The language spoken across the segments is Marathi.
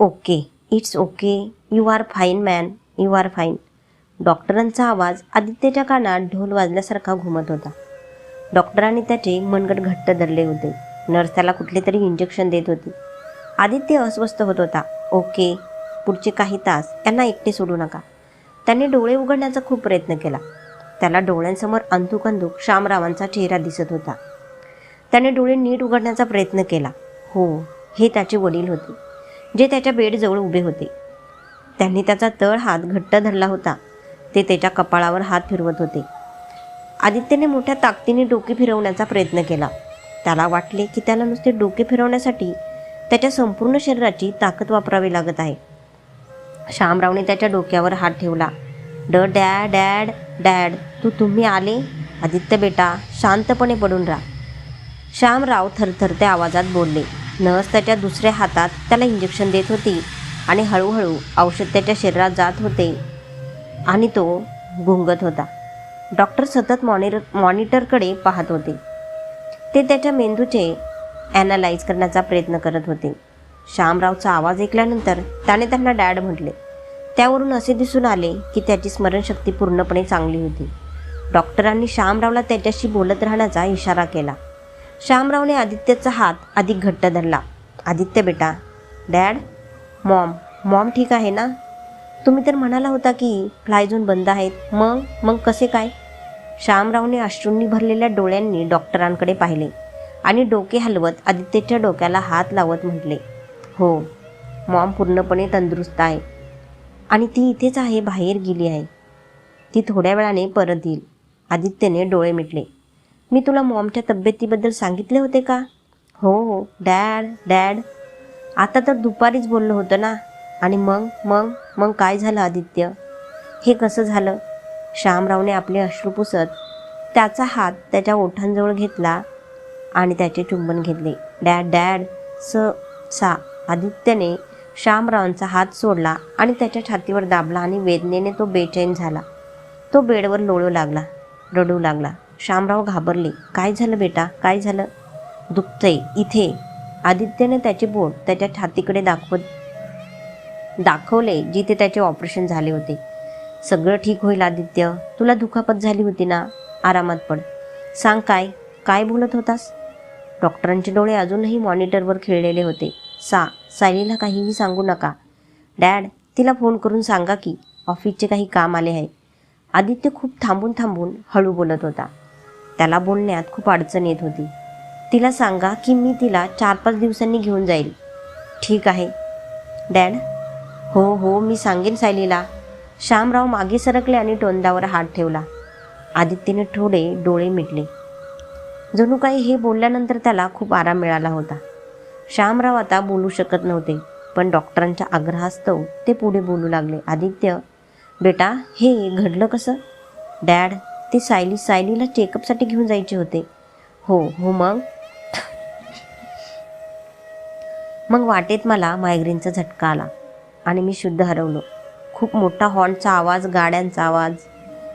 Okay. It's okay. You are fine man. You are fine. डॉक्टरांचा आवाज आदित्यच्या कानात ढोल वाजल्यासारखा घुमत होता. डॉक्टरांनी त्याचे मनगट घट्ट धरले होते. नर्स त्याला कुठले तरी इंजेक्शन देत होती. आदित्य अस्वस्थ होत होता. ओके. पुढचे काही तास यांना एकटे सोडू नका. त्याने डोळे उघडण्याचा खूप प्रयत्न केला. त्याला डोळ्यांसमोर अंधुक अंधुक श्यामरावांचा चेहरा दिसत होता. त्याने डोळे नीट उघडण्याचा प्रयत्न केला. हो हे त्याचे वडील होते. जे त्याच्या बेडजवळ उभे होते. त्यांनी त्याचा तळ हात घट्ट धरला होता. ते त्याच्या कपाळावर हात फिरवत होते. आदित्यने मोठ्या ताकदीने डोके फिरवण्याचा प्रयत्न केला. त्याला वाटले की त्याला नुसते डोके फिरवण्यासाठी त्याच्या संपूर्ण शरीराची ताकद वापरावी लागत आहे. श्यामरावने त्याच्या डोक्यावर हात ठेवला. ड डॅड डॅड डॅड तू तुम्ही आले? आदित्य बेटा शांतपणे पडून राहा. श्यामराव थरथरत्या आवाजात बोलले. नर्स त्याच्या दुसऱ्या हातात त्याला इंजेक्शन देत होती आणि हळूहळू औषध त्याच्या शरीरात जात होते आणि तो गुंगत होता. डॉक्टर सतत मॉनिटर मॉनिटरकडे पाहत होते. ते त्याच्या मेंदूचे ॲनालाइज करण्याचा प्रयत्न करत होते. श्यामरावचा आवाज ऐकल्यानंतर त्याने त्यांना डॅड म्हटले. त्यावरून असे दिसून आले की त्याची स्मरणशक्ती पूर्णपणे चांगली होती. डॉक्टरांनी श्यामरावला त्याच्याशी बोलत राहण्याचा इशारा केला. श्यामरावने आदित्यचा हात अधिक घट्ट धरला. आदित्य बेटा डॅड मॉम मॉम ठीक आहे ना? तुम्ही तर म्हणाला होता की फ्लाय झोन बंद आहेत. मग मग कसे काय? श्यामरावने अश्रूंनी भरलेल्या डोळ्यांनी डॉक्टरांकडे पाहिले आणि डोके हलवत आदित्यच्या डोक्याला हात लावत म्हटले हो मॉम पूर्णपणे तंदुरुस्त आहे आणि ती इथेच आहे बाहेर गेली आहे. ती थोड्या वेळाने परत येईल. आदित्यने डोळे मिटले. मी तुला मॉमच्या तब्येतीबद्दल सांगितले होते का? हो हो. Dad dad. आता तर दुपारीच बोललो होतं ना. आणि मग मग मग काय झालं आदित्य? हे कसं झालं? श्यामरावने आपले अश्रू पुसत त्याचा हात त्याच्या ओठांजवळ घेतला आणि त्याचे चुंबन घेतले. Dad dad. स सा. आदित्यने श्यामरावांचा हात सोडला आणि त्याच्या छातीवर दाबला आणि वेदनेने तो बेचैन झाला. तो बेडवर लोळू लागला रडू लागला. श्यामराव घाबरले. काय झालं बेटा? काय झालं? दुखतंय. इथे. आदित्यने त्याचे बोट त्याच्या छातीकडे दाखवत दाखवले जिथे त्याचे ऑपरेशन झाले होते. सगळं ठीक होईल आदित्य. तुला दुखापत झाली होती ना? आरामात पड. सांग काय? काय बोलत होतास? डॉक्टरांचे डोळे अजूनही मॉनिटरवर खिळलेले होते. सा सायलीला काहीही सांगू नका. डॅड तिला फोन करून सांगा की ऑफिसचे काही काम आले आहे. आदित्य खूप थांबून थांबून हळू बोलत होता. त्याला बोलण्यात खूप अडचण येत होती. तिला सांगा की मी तिला चार पाच दिवसांनी घेऊन जाईल. ठीक आहे. डॅड? हो हो मी सांगेन सायलीला. श्यामराव मागे सरकले आणि टोंदावर हात ठेवला. आदित्यने थोडे डोळे मिटले. जणू काही हे बोलल्यानंतर त्याला खूप आराम मिळाला होता. श्यामराव आता बोलू शकत नव्हते पण डॉक्टरांच्या आग्रहास्तव ते पुढे बोलू लागले. आदित्य बेटा हे घडलं कसं? डॅड ते सायली सायलीला चेकअपसाठी घेऊन जायचे होते. हो हो मग? मग वाटेत मला मायग्रेनचा झटका आला आणि मी शुद्ध हरवलो. खूप मोठा हॉर्नचा आवाज गाड्यांचा आवाज.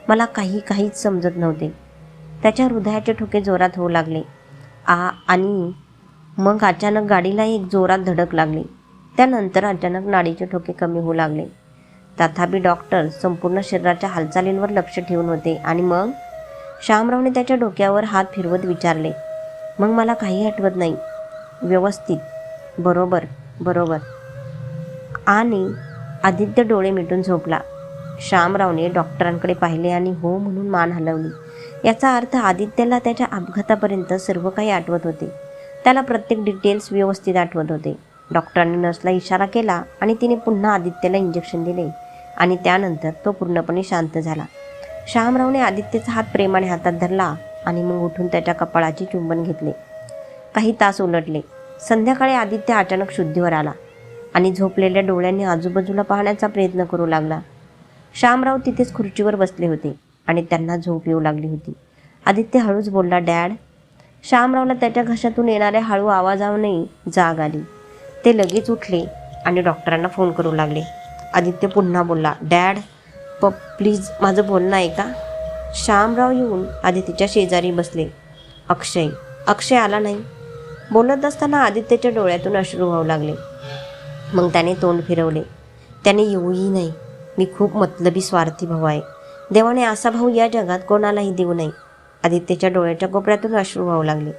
मला काही काहीच समजत नव्हते. त्याच्या हृदयाचे ठोके जोरात होऊ लागले. आ आणि मग अचानक गाडीला एक जोरात धडक लागली. त्यानंतर अचानक नाडीचे ठोके कमी होऊ लागले. तथापि डॉक्टर संपूर्ण शरीराच्या हालचालींवर लक्ष ठेवून होते आणि मग श्यामरावने त्याच्या डोक्यावर हात फिरवत विचारले मग मला काही आठवत नाही. व्यवस्थित. बरोबर बरोबर. आणि आदित्य डोळे मिटून झोपला. श्यामरावने डॉक्टरांकडे पाहिले आणि हो म्हणून मान हलवली. याचा अर्थ आदित्यला त्याच्या अपघातापर्यंत सर्व काही आठवत होते. त्याला प्रत्येक डिटेल्स व्यवस्थित आठवत होते. डॉक्टरांनी नर्सला इशारा केला आणि तिने पुन्हा आदित्यला इंजेक्शन दिले. आणि त्यानंतर तो पूर्णपणे शांत झाला. श्यामरावने आदित्यचा हात प्रेमाने हातात धरला आणि मग उठून त्याच्या कपाळाची चुंबन घेतले. काही तास उलटले. संध्याकाळी आदित्य अचानक शुद्धीवर आला आणि झोपलेल्या डोळ्यांनी आजूबाजूला पाहण्याचा प्रयत्न करू लागला. श्यामराव तिथेच खुर्चीवर बसले होते आणि त्यांना झोप येऊ लागली होती. आदित्य हळूच बोलला डॅड श्यामरावला त्याच्या घशातून येणाऱ्या हळू आवाजावरही जाग आली. ते लगेच उठले आणि डॉक्टरांना फोन करू लागले. आदित्य पुन्हा बोलला डॅड प प्लीज माझं बोलणं ऐका श्यामराव येऊन आदित्यच्या शेजारी बसले. अक्षय अक्षय आला नाही. बोलत असताना आदित्यच्या डोळ्यातून अश्रू वाहू लागले. मग त्याने तोंड फिरवले. त्याने येऊही नाही. मी खूप मतलबी स्वार्थी भाऊ आहे. देवाने असा भाऊ या जगात कोणालाही देऊ नये. आदित्यच्या डोळ्याच्या कोपऱ्यातून अश्रू व्हावू लागले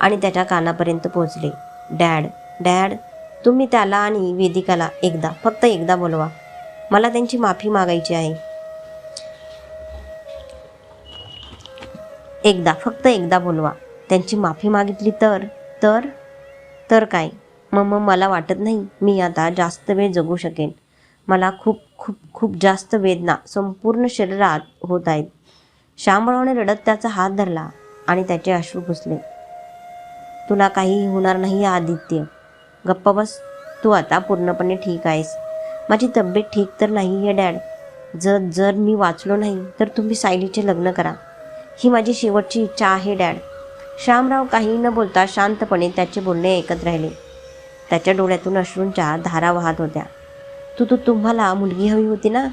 आणि त्याच्या कानापर्यंत पोहोचले. डॅड डॅड तुम्ही त्याला आणि वेदिकाला एकदा फक्त एकदा बोलवा. मला त्यांची माफी मागायची आहे. एकदा फक्त एकदा बोलवा. त्यांची माफी मागितली तर तर तर काय? मग मग मला वाटत नाही मी आता जास्त वेळ जगू शकेन. मला खूप खूप खूप जास्त वेदना संपूर्ण शरीरात होत आहेत. श्यामरावने रडत त्याचा हात धरला आणि त्याचे अश्रू पुसले. तुला काही होणार नाही आदित्य. गप्प बस. तू आता पूर्णपणे ठीक आहेस. माझी तब्येत ठीक तर नाही आहे डॅड. जर जर मी वाचलो नाही तर तुम्ही सायलीचे लग्न करा. ही माझी शेवटची इच्छा आहे डॅड. श्यामराव काही न बोलता शांतपणे त्याचे बोलणे ऐकत राहिले. त्याच्या डोळ्यातून अश्रूंच्या धारा वाहत होत्या. तू तू तुम्हाला मुलगी हवी होती ना?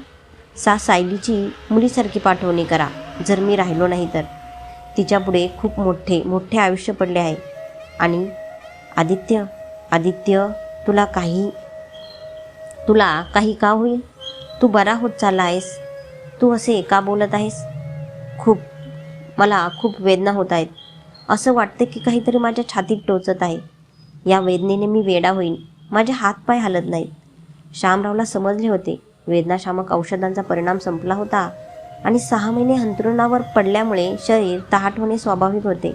सा सायलीची मुलीसारखी पाठवणी करा. जर मी राहिलो नाही तर. तिच्यापुढे खूप मोठे मोठे आयुष्य पडले आहे. आणि आदित्य? आदित्य तुला काही तुला काही का होईल? तू बरा होत चालला आहेस. तू असे का बोलत आहेस? खूप मला खूप वेदना होत आहेत. असं वाटतं की काहीतरी माझ्या छातीत टोचत आहे. या वेदनेने मी वेडा होईन. माझे हातपाय हलत नाहीत. श्यामरावला समजले होते. वेदनाशामक औषधांचा परिणाम संपला होता आणि सहा महिने अंथरुणावर पडल्यामुळे शरीर तहाट होणे स्वाभाविक होते.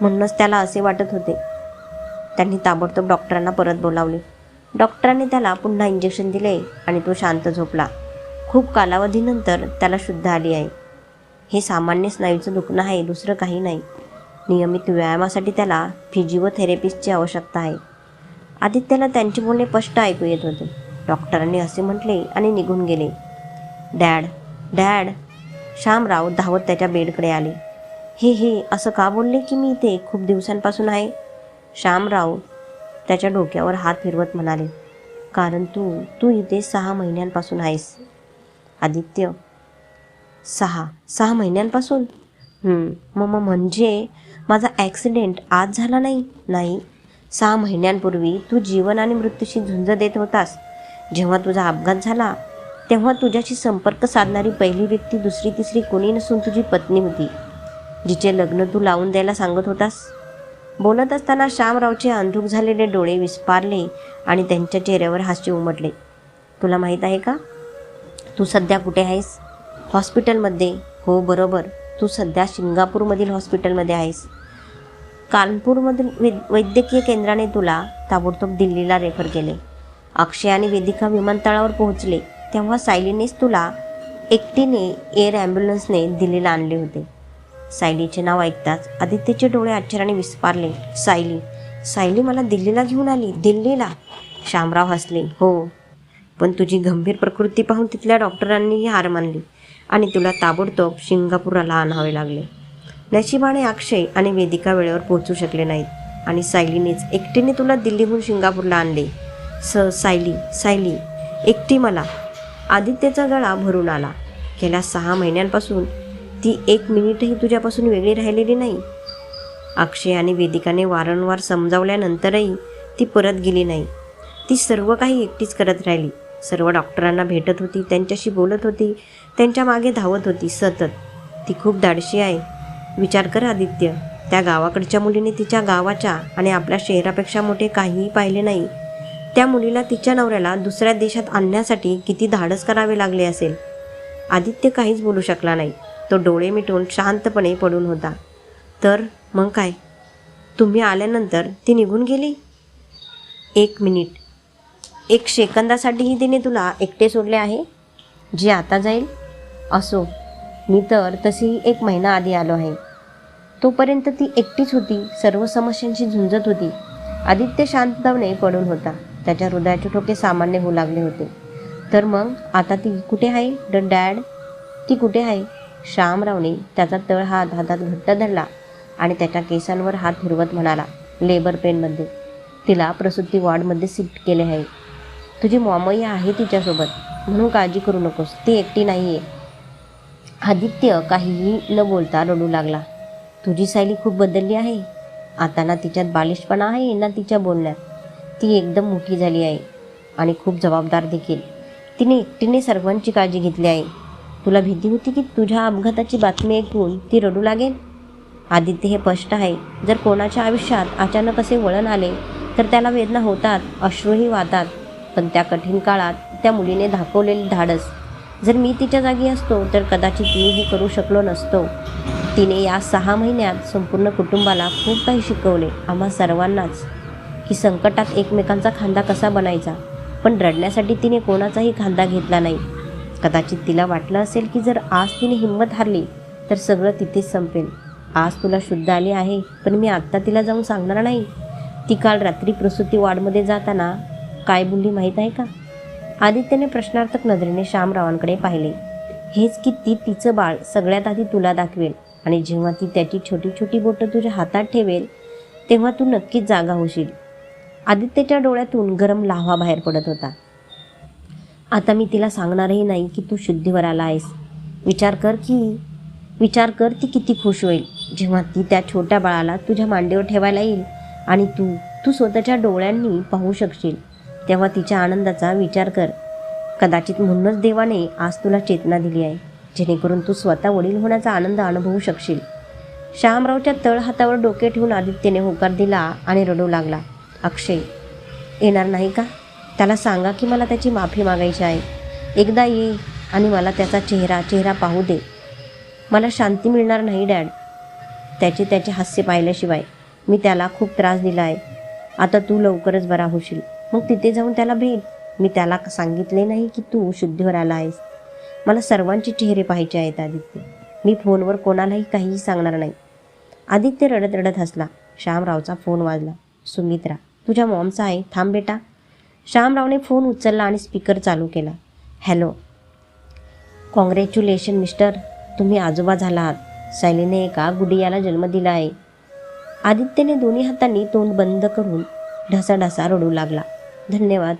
म्हणूनच त्याला असे वाटत होते. त्यांनी ताबडतोब डॉक्टरांना परत बोलावले. डॉक्टरांनी त्याला पुन्हा इंजेक्शन दिले आणि तो शांत झोपला. खूप कालावधीनंतर त्याला शुद्ध आली आहे हे सामान्य स्नायूचं दुखणं आहे दुसरं काही नाही. नियमित व्यायामासाठी त्याला फिजिओथेरपिस्टची आवश्यकता आहे. आदित्याला त्यांचे बोलणे स्पष्ट ऐकू येत होते. डॉक्टरांनी असे म्हटले आणि निघून गेले. डॅड डॅड श्यामराव धावत त्याच्या बेडकडे आले. हे हे असं का बोलले की मी इथे खूप दिवसांपासून आहे? श्यामराव त्याच्या डोक्यावर हात फिरवत म्हणाले कारण तू तू इथे सहा महिन्यांपासून आहेस. आदित्य. सहा? सहा महिन्यांपासून? मग मग म्हणजे माझा ॲक्सिडेंट आज झाला नाही? नाही. सहा महिन्यांपूर्वी तू जीवन आणि मृत्यूशी झुंज देत होतास. जेव्हा तुझा अपघात झाला तेव्हा तुझ्याशी संपर्क साधणारी पहिली व्यक्ती दुसरी तिसरी कोणी नसून तुझी पत्नी होती जिचे लग्न तू लावून द्यायला सांगत होतास. बोलत असताना श्यामरावचे अंधुक झालेले डोळे विस्पारले आणि त्यांच्या चेहऱ्यावर हास्य उमटले. तुला माहीत आहे का? तू सध्या कुठे आहेस? हॉस्पिटलमध्ये. हो बरोबर. तू सध्या सिंगापूरमधील हॉस्पिटलमध्ये आहेस. कानपूरमधील वैद वैद्यकीय केंद्राने तुला ताबडतोब दिल्लीला रेफर केले. अक्षय आणि वेदिका विमानतळावर पोहोचले. तेव्हा सायलीनेच तुला एकटीने एअर ॲम्ब्युलन्सने दिल्लीला आणले होते. सायलीचे नाव ऐकताच आदित्यचे डोळे आश्चर्याने विस्पारले सायली सायली मला दिल्लीला घेऊन आली. दिल्लीला? शामराव हसले. हो. पण तुझी गंभीर प्रकृती पाहून तिथल्या डॉक्टरांनीही हार मानली आणि तुला ताबडतोब सिंगापूरला आणावे लागले. नशिबाने अक्षय आणि वेदिका वेळेवर पोहोचू शकले नाहीत आणि सायलीनेच एकटीने तुला दिल्लीहून सिंगापूरला आणले. स सायली सायली एकटी मला. आदित्यचा गळा भरून आला. गेल्या सहा महिन्यांपासून ती एक मिनिटही तुझ्यापासून वेगळी राहिलेली नाही. अक्षय आणि वेदिकाने वारंवार समजावल्यानंतरही ती परत गेली नाही. ती सर्व काही एकटीच करत राहिली. सर्व डॉक्टरांना भेटत होती त्यांच्याशी बोलत होती त्यांच्या मागे धावत होती सतत. ती खूप धाडशी आहे. विचार कर आदित्य. त्या गावाकडच्या मुलीने तिच्या गावाच्या आणि आपल्या शहरापेक्षा मोठे काहीही पाहिले नाही. त्या मुलीला तिच्या नवऱ्याला दुसऱ्या देशात आणण्यासाठी किती धाडस करावे लागले असेल? आदित्य काहीच बोलू शकला नाही. तो डोळे मिटून शांतपणे पडून होता. तर मग काय? तुम्ही आल्यानंतर ती निघून गेली? एक मिनिट. एक सेकंदासाठीही तिने तुला एकटे सोडले आहे? जे आता जाईल? असो. मी तर तशी एक महिना आधी आलो आहे. तोपर्यंत ती एकटीच होती सर्व समस्यांशी झुंजत होती. आदित्य शांतपणे पडून होता. त्याच्या हृदयाचे ठोके सामान्य होऊ लागले होते. तर मग आता ती कुठे आहे? ड डॅड ती कुठे आहे? श्यामरावने त्याचा तळ हात हातात घट्ट धरला आणि त्याच्या केसांवर हात फिरवत म्हणाला लेबर पेनमध्ये तिला प्रसूती वॉर्डमध्ये शिफ्ट केले आहे. तुझी मॉमय्या आहे तिच्यासोबत म्हणून काळजी करू नकोस ती एकटी नाही आहे आदित्य काहीही न बोलता रडू लागला. तुझी सायली खूप बदलली आहे. आता ना तिच्यात बालिशपणा आहे ना तिच्या बोलण्यात. ती एकदम मोठी झाली आहे आणि खूप जबाबदार देखील. तिने एकटीने सर्वांची काळजी घेतली आहे. तुला भीती होती की तुझ्या अपघाताची बातमी ऐकून ती रडू लागेल? आदित्य हे स्पष्ट आहे. जर कोणाच्या आयुष्यात अचानक असे वळण आले तर त्याला वेदना होतात अश्रूही वाहतात. पण त्या कठीण काळात त्या मुलीने दाखवलेली धाडस. जर मी तिच्या जागी असतो तर कदाचित मीही करू शकलो नसतो. तिने या सहा महिन्यात संपूर्ण कुटुंबाला खूप काही शिकवले आम्हा सर्वांनाच. की संकटात एकमेकांचा खांदा कसा बनायचा? पण रडण्यासाठी तिने कोणाचाही खांदा घेतला नाही. कदाचित तिला वाटलं असेल की जर आज तिने हिंमत हारली तर सगळं तिथेच संपेल. आज तुला शुद्ध आली आहे पण मी आत्ता तिला जाऊन सांगणार नाही. ती काल रात्री प्रसूती वार्डमध्ये जाताना काय बोलली माहीत आहे का? आदित्यने प्रश्नार्थक नजरेने श्यामरावांकडे पाहिले. हेच की ती तिचं बाळ सगळ्यात आधी तुला दाखवेल आणि जेव्हा ती त्याची छोटी छोटी बोटं तुझ्या हातात ठेवेल तेव्हा तू नक्कीच जागा होशील. आदित्यच्या डोळ्यातून गरम लाव्हा बाहेर पडत होता. आता मी तिला सांगणारही नाही की तू शुद्धीवर आला आहेस. विचार कर की विचार कर ती किती खुश होईल. जेव्हा ती त्या छोट्या बाळाला तुझ्या मांडीवर ठेवायला येईल आणि तू तू स्वतःच्या डोळ्यांनी पाहू शकशील तेव्हा तिच्या आनंदाचा विचार कर. कदाचित म्हणूनच देवाने आज तुला चेतना दिली आहे जेणेकरून तू स्वतः वडील होण्याचा आनंद अनुभवू शकशील. श्यामरावच्या तळ हातावर डोके ठेवून आदित्यने होकार दिला आणि रडू लागला. अक्षय येणार नाही का? त्याला सांगा की मला त्याची माफी मागायची आहे. एकदा ये आणि मला त्याचा चेहरा चेहरा पाहू दे. मला शांती मिळणार नाही डॅड. त्याचे त्याचे हास्य पाहिल्याशिवाय मी त्याला खूप त्रास दिला आहे. आता तू लवकरच बरा होशील. मग तिथे जाऊन त्याला भेट. मी त्याला सांगितले नाही की तू शुद्धीवर आला आहेस. मला सर्वांचे चेहरे पाहायचे आहेत आदित्य. मी फोनवर कोणालाही काहीही सांगणार नाही. आदित्य रडत रडत हसला. श्यामरावचा फोन वाजला. सुमित्रा तुझ्या मॉमचा आहे. थांब बेटा. श्यामरावने फोन उचलला आणि स्पीकर चालू केला. हॅलो कॉंग्रॅच्युलेशन मिस्टर तुम्ही आजोबा झाला आहात सायलीने एका गुडियाला जन्म दिला आहे. आदित्यने दोन्ही हातांनी तोंड बंद करून ढसाढसा रडू लागला. धन्यवाद